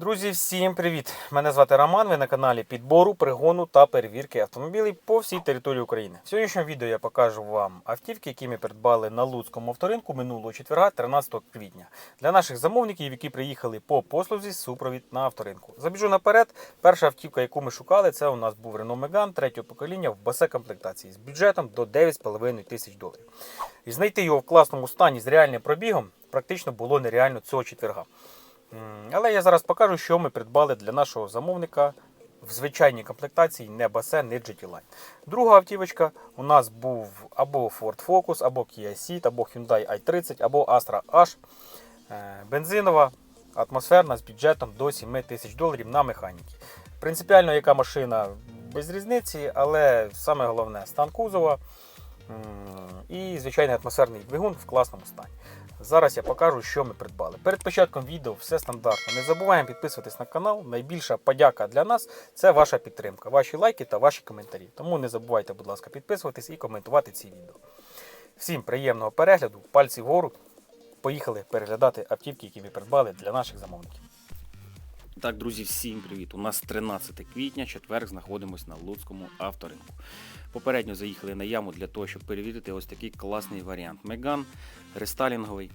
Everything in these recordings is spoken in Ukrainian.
Друзі, всім привіт! Мене звати Роман. Ви на каналі підбору, пригону та перевірки автомобілів по всій території України. В сьогоднішньому відео я покажу вам автівки, які ми придбали на Луцькому авторинку минулого четверга, 13 квітня. Для наших замовників, які приїхали по послузі супровід на авторинку. Забіжу наперед. Перша автівка, яку ми шукали, це у нас був Renault Megane третього покоління в басе комплектації з бюджетом до 9,5 тисяч доларів. І знайти його в класному стані з реальним пробігом практично було нереально цього четверга. Але я зараз покажу, що ми придбали для нашого замовника в звичайній комплектації не Басе, не GT Line. Друга автівочка у нас був або Ford Focus, або Kia Ceed, або Hyundai i30, або Astra H. Е, Бензинова, атмосферна з бюджетом до 7 тисяч доларів на механіки. Принципіально, яка машина без різниці, але саме головне стан кузова і звичайний атмосферний двигун в класному стані. Зараз я покажу, що ми придбали. Перед початком відео все стандартно. Не забуваємо підписуватись на канал. Найбільша подяка для нас це ваша підтримка, ваші лайки та ваші коментарі. Тому не забувайте, будь ласка, підписуватись і коментувати ці відео. Всім приємного перегляду, пальці вгору. Поїхали переглядати автівки, які ми придбали для наших замовників. Так, друзі, всім привіт! У нас 13 квітня, четверг, знаходимось на Луцькому авторинку. Попередньо заїхали на яму для того, щоб перевірити ось такий класний варіант. Меган рестайлінговий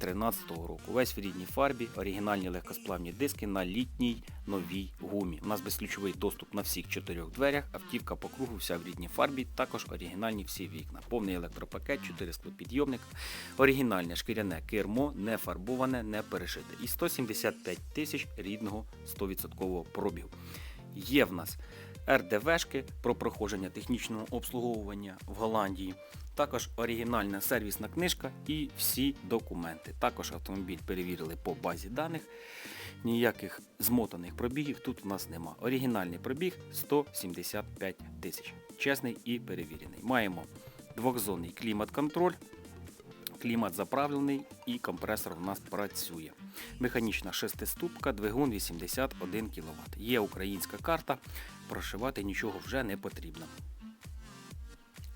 13-го року. Весь в рідній фарбі, оригінальні легкосплавні диски на літній новій гумі. У нас безключовий доступ на всіх чотирьох дверях, автівка по кругу вся в рідній фарбі, також оригінальні всі вікна. Повний електропакет, 4 склопідйомника, оригінальне шкіряне кермо, не фарбоване, не перешите. І 175 тисяч рідного 100% пробігу. Є в нас РДВшки про проходження технічного обслуговування в Голландії. Також оригінальна сервісна книжка і всі документи. Також автомобіль перевірили по базі даних. Ніяких змотаних пробігів тут у нас нема. Оригінальний пробіг 175 тисяч. Чесний і перевірений. Маємо двохзонний клімат-контроль. Клімат заправлений і компресор у нас працює. Механічна шестиступка, двигун 81 кВт. Є українська карта, прошивати нічого вже не потрібно.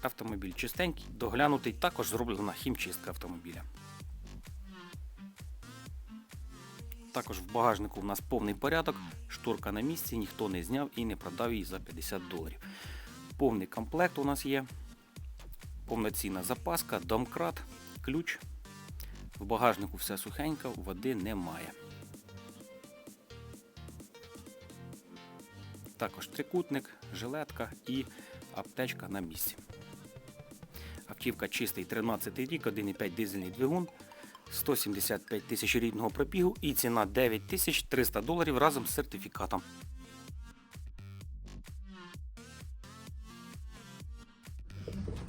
Автомобіль чистенький, доглянутий, також зроблена хімчистка автомобіля. Також в багажнику у нас повний порядок, шторка на місці, ніхто не зняв і не продав її за 50 доларів. Повний комплект у нас є, повноцінна запаска, домкрат, ключ. В багажнику все сухенько, води немає. Також трикутник, жилетка і аптечка на місці. Автівка чистий 13 рік, 1,5 дизельний двигун, 175 тисяч рідного пробігу і ціна 9300 доларів разом з сертифікатом.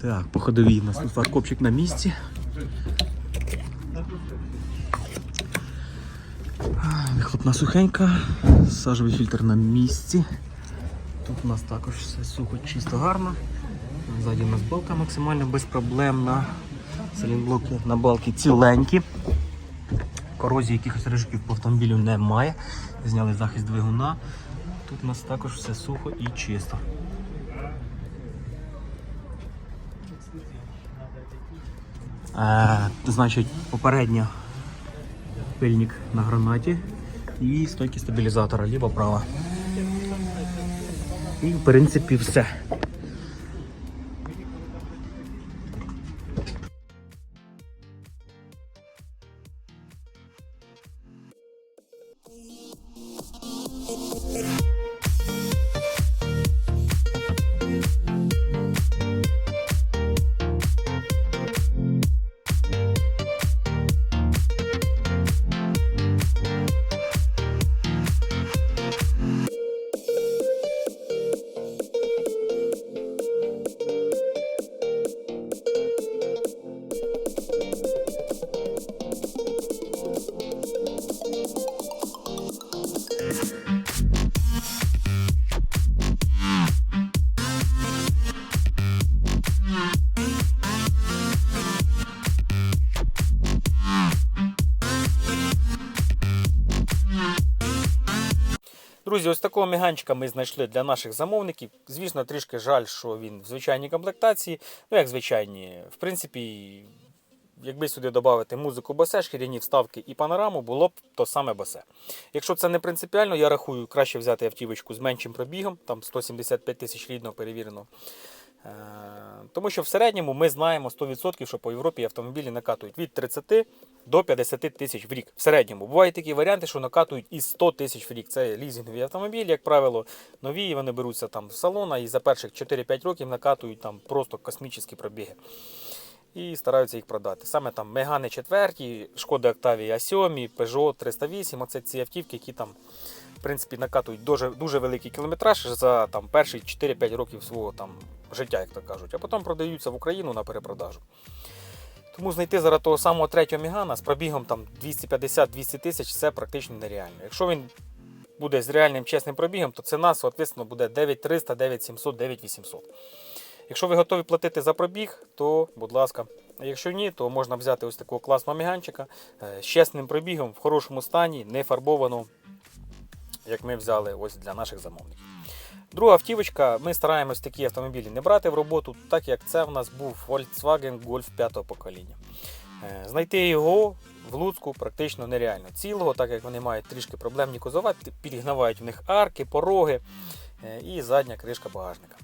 Так, по ходовій у нас тут фаркопчик на місці. А, сухенька, сажовий фільтр на місці. Тут у нас також все сухо, чисто гарно. Ззаді у нас балка максимально безпроблемна. Салінблоки на балки ціленькі. Корозії якихось рижиків по автомобілю немає. Зняли захист двигуна. Тут у нас також все сухо і чисто. Е, значить, попередньо пильник на гранаті і стойки стабілізатора ліва права. І в принципі все. Друзі, ось такого міганчика ми знайшли для наших замовників. Звісно, трішки жаль, що він в звичайній комплектації. Ну, як звичайні, в принципі, якби сюди додати музику басе, шкіряні вставки і панораму, було б то саме басе. Якщо це не принципіально, я рахую, краще взяти автівочку з меншим пробігом, там 175 тисяч рідного перевірено. Е, Тому що в середньому ми знаємо 100%, що по Європі автомобілі накатують від 30 до 50 тисяч в рік. В середньому. Бувають такі варіанти, що накатують і 100 тисяч в рік. Це лізингові автомобілі, як правило, нові, вони беруться там з салона і за перших 4-5 років накатують там просто космічні пробіги. І стараються їх продати. Саме там Мегани 4, Шкода Octavia 7, Peugeot 308, оце ці автівки, які там принципі накатують дуже, дуже великий кілометраж за там, перші 4-5 років свого там, життя, як то кажуть, а потім продаються в Україну на перепродажу. Тому знайти зараз того самого третього Мігана з пробігом там 250-200 тисяч це практично нереально. Якщо він буде з реальним чесним пробігом, то ціна, соответственно, буде 9300, 9700, 9800. Якщо ви готові платити за пробіг, то будь ласка. Якщо ні, то можна взяти ось такого класного міганчика е, з чесним пробігом, в хорошому стані, не фарбованого, як ми взяли ось для наших замовників. Друга автівочка, ми стараємось такі автомобілі не брати в роботу, так як це в нас був Volkswagen Golf 5 покоління. Е, Знайти його в Луцьку практично нереально. Цілого, так як вони мають трішки проблемні кузова, підігнавають в них арки, пороги е, і задня кришка багажника.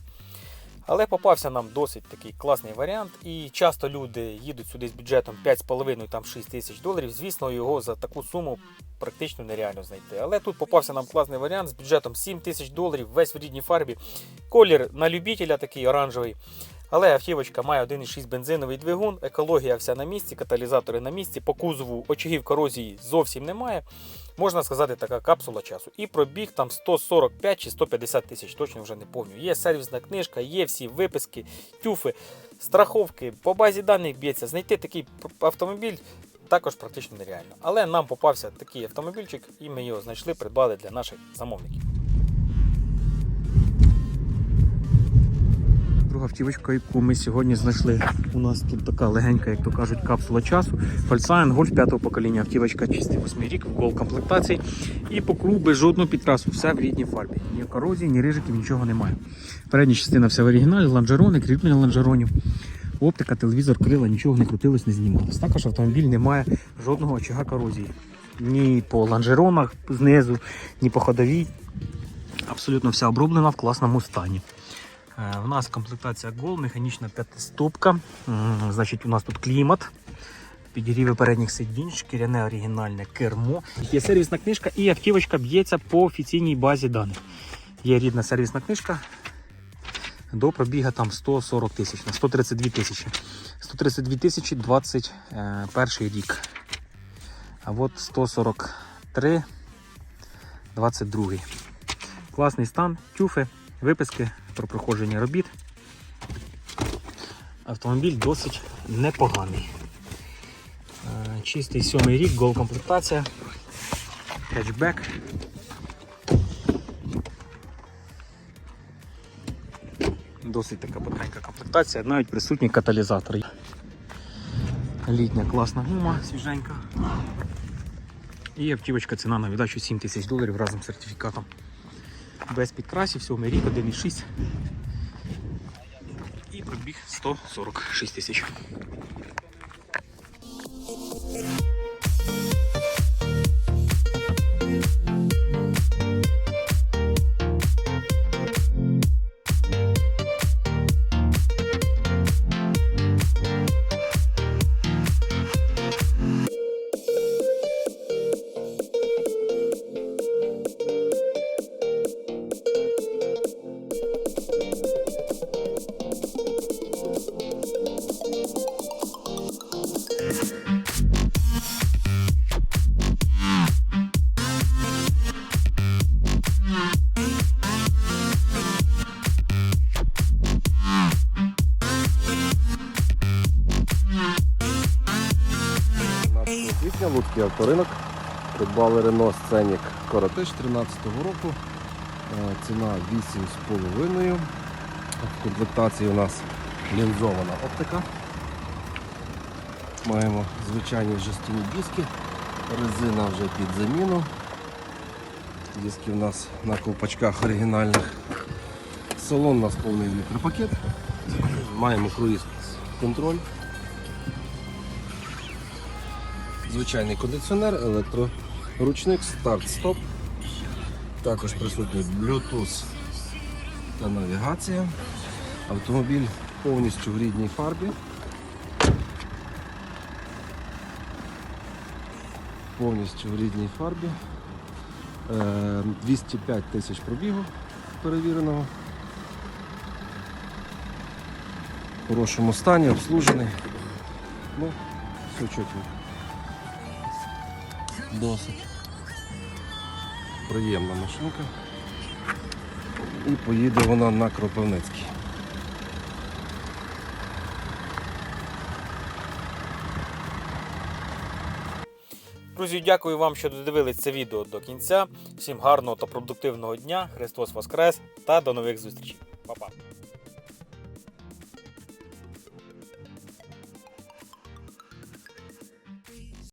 Але попався нам досить такий класний варіант, і часто люди їдуть сюди з бюджетом 5,5-6 тисяч доларів. Звісно, його за таку суму практично нереально знайти. Але тут попався нам класний варіант з бюджетом 7 тисяч доларів, весь в рідній фарбі. Колір на любителя такий оранжевий. Але автівочка має 1,6 бензиновий двигун, екологія вся на місці, каталізатори на місці, по кузову очагів корозії зовсім немає. Можна сказати, така капсула часу. І пробіг там 145 чи 150 тисяч, точно вже не пам'ятаю. Є сервісна книжка, є всі виписки, тюфи, страховки, по базі даних б'ється. Знайти такий автомобіль також практично нереально. Але нам попався такий автомобільчик, і ми його знайшли, придбали для наших замовників. Автівочка, яку ми сьогодні знайшли. У нас тут така легенька, як то кажуть, капсула часу. Volkswagen Golf 5 покоління. Автівочка чистий 8 рік, в гол комплектації. І по кругу без жодного підкрасу. Все в рідній фарбі. Ні корозії, ні рижиків, нічого немає. Передня частина вся в оригіналі, лонжерони, кріплення лонжеронів. Оптика, телевізор, крила, нічого не крутилось, не знімалось. Також автомобіль не має жодного очага корозії. Ні по лонжеронах знизу, ні по ходовій. Абсолютно вся оброблена в класному стані. Е, У нас комплектація Гол, механічна п'ятиступка. Значить, у нас тут клімат, підігріви передніх сидінь, шкіряне оригінальне кермо. Є сервісна книжка і автівочка б'ється по офіційній базі даних. Є рідна сервісна книжка. До пробіга там 140 тисяч, на 132 тисячі. 132 тисячі 21 рік. А от 143 22. Класний стан, тюфи, виписки про проходження робіт. Автомобіль досить непоганий. Е, Чистий сьомий рік, гол комплектація, хетчбек. Досить така потенька комплектація, навіть присутній каталізатор. Літня класна гума, свіженька. І автівочка ціна на віддачу 7 тисяч доларів разом з сертифікатом без підкрасів, сьомий рік, 1,6 і пробіг 146 тисяч. Луцький авторинок. Придбали Renault Scenic Коротиш 13-го року. Е, Ціна 8,5. В комплектації у нас лінзована оптика. Маємо звичайні жестяні диски. Резина вже під заміну. Диски у нас на ковпачках оригінальних. Салон у нас повний електропакет. Маємо круїз контроль. Звичайний кондиціонер, електроручник, старт-стоп. Також присутній Bluetooth та навігація. Автомобіль повністю в рідній фарбі. Повністю в рідній фарбі. Е, 205 тисяч пробігу перевіреного. В хорошому стані, обслужений. Ну, все чотко. Досить. Приємна машинка. І поїде вона на Кропивницький. Друзі, дякую вам, що додивились це відео до кінця. Всім гарного та продуктивного дня. Христос Воскрес та до нових зустрічей. Па-па.